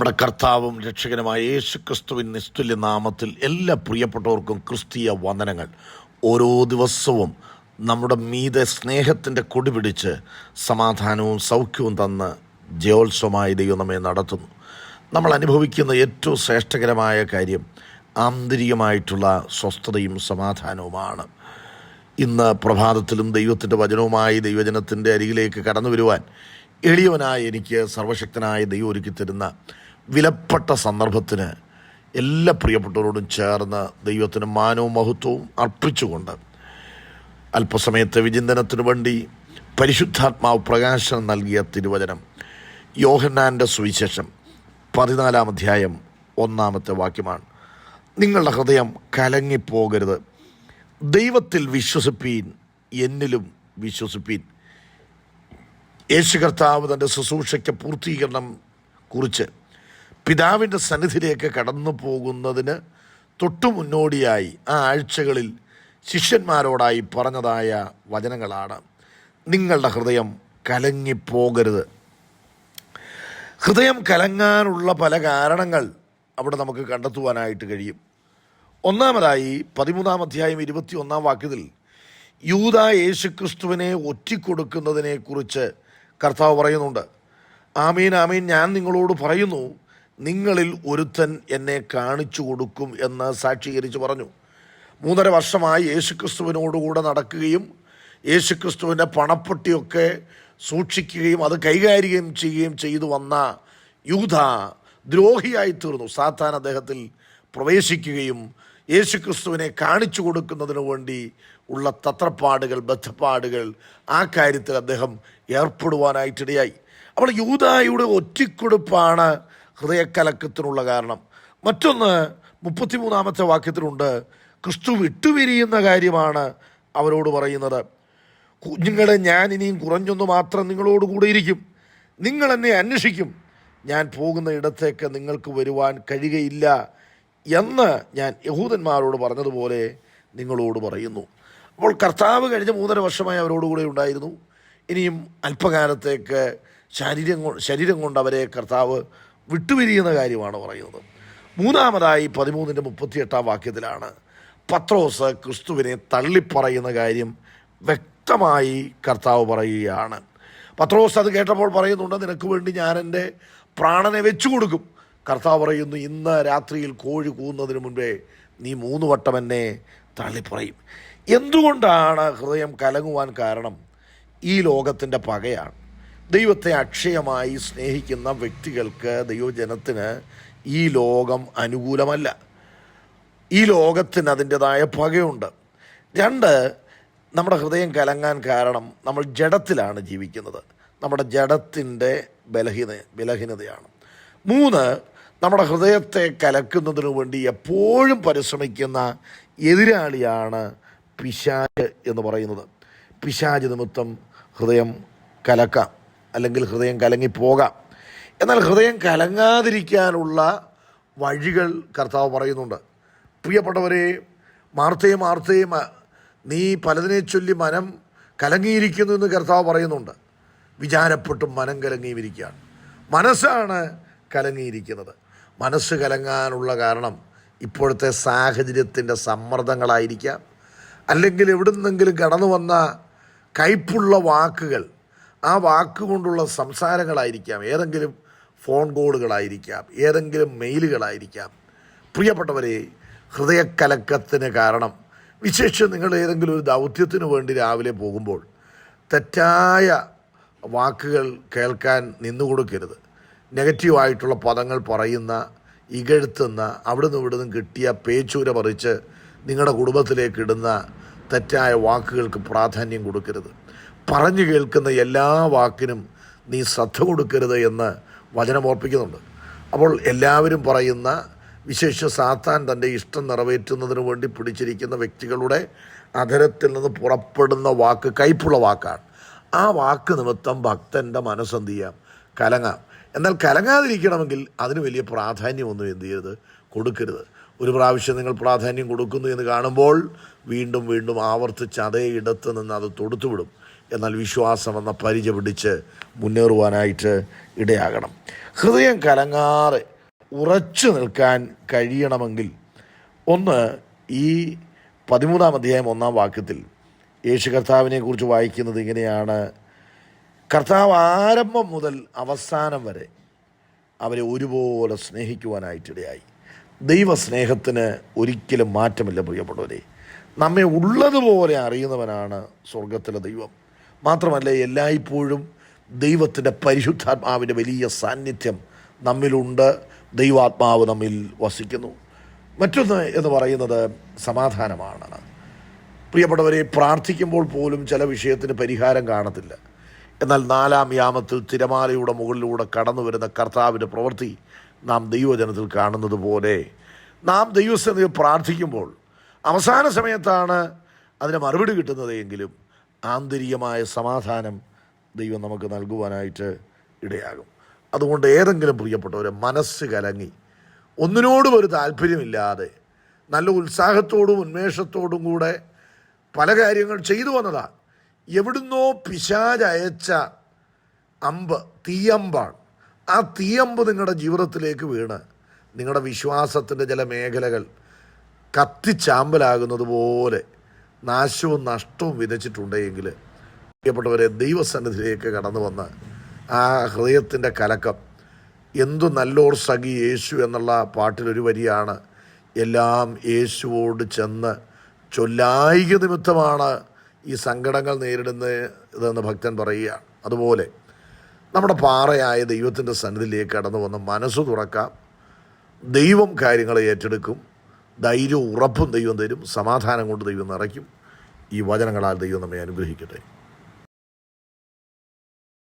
നമ്മുടെ കർത്താവും രക്ഷകനുമായ യേശു ക്രിസ്തുവിൻ നിസ്തുല്യ നാമത്തിൽ എല്ലാ പ്രിയപ്പെട്ടവർക്കും ക്രിസ്തീയ വന്ദനങ്ങൾ. ഓരോ ദിവസവും നമ്മുടെ മീതെ സ്നേഹത്തിന്റെ കൊടി പിടിച്ച് സമാധാനവും സൗഖ്യവും തന്ന് ജയോത്സവമായി ദൈവം നമ്മെ നടത്തുന്നു. നമ്മൾ അനുഭവിക്കുന്ന ഏറ്റവും ശ്രേഷ്ഠകരമായ കാര്യം ആന്തരികമായിട്ടുള്ള സ്വസ്ഥതയും സമാധാനവുമാണ്. ഇന്ന് പ്രഭാതത്തിലും ദൈവത്തിന്റെ വചനവുമായി ദൈവജനത്തിന്റെ അരികിലേക്ക് കടന്നു വരുവാൻ എളിയവനായ എനിക്ക് സർവശക്തനായ ദൈവം ഒരുക്കി തരുന്ന വിലപ്പെട്ട സന്ദർഭത്തിന് എല്ലാ പ്രിയപ്പെട്ടവരോടും ചേർന്ന് ദൈവത്തിന് മാനവും മഹത്വവും അർപ്പിച്ചുകൊണ്ട് അല്പസമയത്തെ വിചിന്തനത്തിനു വേണ്ടി പരിശുദ്ധാത്മാവ് പ്രകാശനം നൽകിയ തിരുവചനം യോഹന്നാന്റെ സുവിശേഷം പതിനാലാം അധ്യായം ഒന്നാമത്തെ വാക്യമാണ്. നിങ്ങളുടെ ഹൃദയം കലങ്ങിപ്പോകരുത്. ദൈവത്തിൽ വിശ്വസിപ്പീൻ എന്നിലും വിശ്വസിപ്പീൻ. യേശു കർത്താവ് തന്റെ ശുശ്രൂഷയ്ക്ക് പൂർത്തീകരണം കുറിച്ച് പിതാവിന്റെ സന്നിധിയിലേക്ക് കടന്നു പോകുന്നതിന് തൊട്ടു മുന്നോടിയായി ആ ആഴ്ചകളിൽ ശിഷ്യന്മാരോടായി പറഞ്ഞതായ വചനങ്ങളാണ്. നിങ്ങളുടെ ഹൃദയം കലങ്ങിപ്പോകരുത്. ഹൃദയം കലങ്ങാനുള്ള പല കാരണങ്ങൾ അവിടെ നമുക്ക് കണ്ടെത്തുവാനായിട്ട് കഴിയും. ഒന്നാമതായി പതിമൂന്നാം അധ്യായം ഇരുപത്തി ഒന്നാം വാക്യത്തിൽ യൂത യേശുക്രിസ്തുവിനെ ഒറ്റിക്കൊടുക്കുന്നതിനെക്കുറിച്ച് കർത്താവ് പറയുന്നുണ്ട്. ആമീൻ ആമീൻ ഞാൻ നിങ്ങളോട് പറയുന്നു നിങ്ങളിൽ ഒരുത്തൻ എന്നെ കാണിച്ചു കൊടുക്കും എന്ന് സാക്ഷീകരിച്ച് പറഞ്ഞു. മൂന്നര വർഷമായി യേശുക്രിസ്തുവിനോടുകൂടെ നടക്കുകയും യേശുക്രിസ്തുവിന്റെ പണപ്പെട്ടിയൊക്കെ സൂക്ഷിക്കുകയും അത് കൈകാര്യം ചെയ്യുകയും ചെയ്തു വന്ന യൂത ദ്രോഹിയായി തീർന്നു. സാത്താൻ അദ്ദേഹത്തിൽ പ്രവേശിക്കുകയും യേശുക്രിസ്തുവിനെ കാണിച്ചു കൊടുക്കുന്നതിന് വേണ്ടി ഉള്ള തത്രപ്പാടുകൾ ബദ്ധപ്പാടുകൾ ആ കാര്യത്തിൽ അദ്ദേഹം ഏർപ്പെടുവാനായിട്ടിടയായി. അപ്പോൾ യൂതായുടെ ഒറ്റിക്കൊടുപ്പാണ് ഹൃദയക്കലക്കത്തിനുള്ള കാരണം. മറ്റൊന്ന് മുപ്പത്തിമൂന്നാമത്തെ വാക്യത്തിലുണ്ട് ക്രിസ്തു വിട്ടുപിരിയുന്ന കാര്യമാണ് അവരോട് പറയുന്നത്. കുഞ്ഞുങ്ങളെ ഞാൻ ഇനിയും കുറഞ്ഞൊന്നു മാത്രം നിങ്ങളോട് കൂടെ ഇരിക്കും. നിങ്ങൾ എന്നെ അന്വേഷിക്കും. ഞാൻ പോകുന്ന ഇടത്തേക്ക് നിങ്ങൾക്ക് വരുവാൻ കഴിയുകയില്ല എന്ന് ഞാൻ യഹൂദന്മാരോട് പറഞ്ഞതുപോലെ നിങ്ങളോട് പറയുന്നു. അപ്പോൾ കർത്താവ് കഴിഞ്ഞ മൂന്നര വർഷമായി അവരോടുകൂടെ ഉണ്ടായിരുന്നു. ഇനിയും അല്പകാലത്തേക്ക് ശരീരം ശരീരം കൊണ്ട് അവരെ കർത്താവ് വിട്ടുപിരിയുന്ന കാര്യമാണ് പറയുന്നത്. മൂന്നാമതായി പതിമൂന്നിന്റെ മുപ്പത്തിയെട്ടാം വാക്യത്തിലാണ് പത്രോസ് ക്രിസ്തുവിനെ തള്ളിപ്പറയുന്ന കാര്യം വ്യക്തമായി കർത്താവ് പറയുകയാണ്. പത്രോസ് അത് കേട്ടപ്പോൾ പറയുന്നുണ്ട് നിനക്ക് വേണ്ടി ഞാൻ എന്റെ പ്രാണനെ വെച്ചു കൊടുക്കും കർത്താവ് പറയുന്നു ഇന്ന് രാത്രിയിൽ കോഴി കൂവുന്നതിന് മുൻപേ നീ മൂന്ന് വട്ടം എന്നെ തള്ളിപ്പറയും. എന്തുകൊണ്ടാണ് ഹൃദയം കലങ്ങുവാൻ കാരണം ഈ ലോകത്തിന്റെ പകയാണ്? ദൈവത്തെ അക്ഷയമായി സ്നേഹിക്കുന്ന വ്യക്തികൾക്ക് ദൈവജനത്തിന് ഈ ലോകം അനുകൂലമല്ല. ഈ ലോകത്തിന് അതിന്റെതായ പകയുണ്ട്. രണ്ട് നമ്മുടെ ഹൃദയം കലങ്ങാൻ കാരണം നമ്മൾ ജഡത്തിലാണ് ജീവിക്കുന്നത്. നമ്മുടെ ജഡത്തിന്റെ ബലഹീന ബലഹീനതയാണ്. മൂന്ന് നമ്മുടെ ഹൃദയത്തെ കലക്കുന്നതിന് വേണ്ടി എപ്പോഴും പരിശ്രമിക്കുന്ന എതിരാളിയാണ് പിശാജ് എന്ന് പറയുന്നത്. പിശാജ് നിമിത്തം ഹൃദയം കലക്കാം. അല്ലെങ്കിൽ ഹൃദയം കലങ്ങിപ്പോകാം എന്നാൽ ഹൃദയം കലങ്ങാതിരിക്കാനുള്ള വഴികൾ കർത്താവ് പറയുന്നുണ്ട്. പ്രിയപ്പെട്ടവരെ മാർത്തയും അ, നീ പലതിനെ ചൊല്ലി മനം കലങ്ങിയിരിക്കുന്നു എന്ന് കർത്താവ് പറയുന്നുണ്ട്. വിചാരപ്പെട്ടും മനം കലങ്ങിയിരിക്കുകയാണ്. മനസ്സാണ് കലങ്ങിയിരിക്കുന്നത്. മനസ്സ് കലങ്ങാനുള്ള കാരണം ഇപ്പോഴത്തെ സാഹചര്യത്തിന്റെ സമ്മർദ്ദങ്ങളായിരിക്കാം. അല്ലെങ്കിൽ എവിടുന്നെങ്കിലും കടന്നു വന്ന കയ്പുള്ള വാക്കുകൾ ആ വാക്കുകൊണ്ടുള്ള സംസാരങ്ങളായിരിക്കാം. ഏതെങ്കിലും ഫോൺ കോളുകളായിരിക്കാം. ഏതെങ്കിലും മെയിലുകളായിരിക്കാം. പ്രിയപ്പെട്ടവരെ ഹൃദയക്കലക്കത്തിന് കാരണം വിശേഷിച്ച് നിങ്ങൾ ഏതെങ്കിലും ഒരു ദൗത്യത്തിന് വേണ്ടി രാവിലെ പോകുമ്പോൾ തെറ്റായ വാക്കുകൾ കേൾക്കാൻ നിന്നു കൊടുക്കരുത്. നെഗറ്റീവായിട്ടുള്ള പദങ്ങൾ പറയുന്ന ഇകഴ്ത്തുന്ന അവിടുന്ന് ഇവിടുന്ന് കിട്ടിയ പേച്ചൂര പറിച്ച് നിങ്ങളുടെ കുടുംബത്തിലേക്ക് ഇടുന്ന തെറ്റായ വാക്കുകൾക്ക് പ്രാധാന്യം കൊടുക്കരുത്. പറഞ്ഞു കേൾക്കുന്ന എല്ലാ വാക്കിനും നീ ശ്രദ്ധ കൊടുക്കരുത് എന്ന് വചനം ഓർപ്പിക്കുന്നുണ്ട്. അപ്പോൾ എല്ലാവരും പറയുന്ന വിശേഷ സാത്താൻ തന്റെ ഇഷ്ടം നിറവേറ്റുന്നതിന് വേണ്ടി പിടിച്ചിരിക്കുന്ന വ്യക്തികളുടെ അധരത്തിൽ നിന്ന് പുറപ്പെടുന്ന വാക്ക് കയ്പുള്ള വാക്കാണ്. ആ വാക്ക് നിമിത്തം ഭക്തന്റെ മനസ്സെന്ത് ചെയ്യാം? കലങ്ങാം. എന്നാൽ കലങ്ങാതിരിക്കണമെങ്കിൽ അതിന് വലിയ പ്രാധാന്യമൊന്നും എന്ത് ചെയ്യരുത്? കൊടുക്കരുത്. ഒരു പ്രാവശ്യം നിങ്ങൾ പ്രാധാന്യം കൊടുക്കുന്നു എന്ന് കാണുമ്പോൾ വീണ്ടും വീണ്ടും ആവർത്തിച്ച് അതേ ഇടത്ത് നിന്ന് അത് തൊടുത്തുവിടും. എന്നാൽ വിശ്വാസം എന്ന പരിച പിടിച്ച് മുന്നേറുവാനായിട്ട് ഇടയാകണം. ഹൃദയം കലങ്ങാതെ ഉറച്ചു നിൽക്കാൻ കഴിയണമെങ്കിൽ ഒന്ന് ഈ പതിമൂന്നാം അധ്യായം ഒന്നാം വാക്യത്തിൽ യേശു കർത്താവിനെ കുറിച്ച് വായിക്കുന്നത് ഇങ്ങനെയാണ്. കർത്താവ് ആരംഭം മുതൽ അവസാനം വരെ അവരെ ഒരുപോലെ സ്നേഹിക്കുവാനായിട്ടിടയായി. ദൈവസ്നേഹത്തിന് ഒരിക്കലും മാറ്റമില്ല പ്രിയപ്പെട്ടവരെ. നമ്മെ ഉള്ളതുപോലെ അറിയുന്നവനാണ് സ്വർഗത്തിലെ ദൈവം. മാത്രമല്ല എല്ലായ്പ്പോഴും ദൈവത്തിന്റെ പരിശുദ്ധാത്മാവിന്റെ വലിയ സാന്നിധ്യം നമ്മിലുണ്ട്. ദൈവാത്മാവ് നമ്മിൽ വസിക്കുന്നു. മറ്റൊന്ന് എന്ന് പറയുന്നത് സമാധാനമാണ്. പ്രിയപ്പെട്ടവരെ പ്രാർത്ഥിക്കുമ്പോൾ പോലും ചില വിഷയത്തിന് പരിഹാരം കാണത്തില്ല. എന്നാൽ നാലാം യാമത്തിൽ തിരമാലയുടെ മുകളിലൂടെ കടന്നു വരുന്ന കർത്താവിന്റെ പ്രവൃത്തി നാം ദൈവജനത്തിൽ കാണുന്നത് പോലെ. നാം ദൈവസ്ഥ പ്രാർത്ഥിക്കുമ്പോൾ അവസാന സമയത്താണ് അതിന് മറുപടി കിട്ടുന്നത് എങ്കിലും ആന്തരികമായ സമാധാനം ദൈവം നമുക്ക് നൽകുവാനായിട്ട് ഇടയാകും. അതുകൊണ്ട് ഏതെങ്കിലും പ്രിയപ്പെട്ടവരെ മനസ്സ് കലങ്ങി. ഒന്നിനോടും ഒരു താല്പര്യമില്ലാതെ നല്ല ഉത്സാഹത്തോടും ഉന്മേഷത്തോടും കൂടെ പല കാര്യങ്ങൾ ചെയ്തു വന്നതാണ് എവിടുന്നോ പിശാചയച്ച അമ്പ് തീയമ്പാണ്. ആ തീയമ്പ് നിങ്ങളുടെ ജീവിതത്തിലേക്ക് വീണ് നിങ്ങളുടെ വിശ്വാസത്തിന്റെ ചില മേഖലകൾ കത്തിച്ചാമ്പലാകുന്നത് പോലെ നാശവും നഷ്ടവും വിതച്ചിട്ടുണ്ടെങ്കിൽ പ്രിയപ്പെട്ടവരെ ദൈവസന്നിധിയിലേക്ക് കടന്നു വന്ന് ആ ഹൃദയത്തിന്റെ കലക്കം എന്തു നല്ലോർ സഖി യേശു എന്നുള്ള പാട്ടിലൊരു വരിയാണ് എല്ലാം യേശുവോട് ചെന്ന് ചൊല്ലായിക നിമിത്തമാണ് ഈ സങ്കടങ്ങൾ നേരിടുന്നതെന്ന് ഭക്തൻ പറയുകയാണ്. അതുപോലെ നമ്മുടെ പാറയായ ദൈവത്തിന്റെ സന്നിധിയിലേക്ക് കടന്നു വന്ന് മനസ്സ് തുറക്കാം ദൈവം കാര്യങ്ങളെ ഏറ്റെടുക്കും ധൈര്യവും ഉറപ്പും ദൈവം തരും സമാധാനം കൊണ്ട് ദൈവം നിറയ്ക്കും. ഈ വചനങ്ങളാൽ ദൈവം നമ്മെ അനുഗ്രഹിക്കട്ടെ.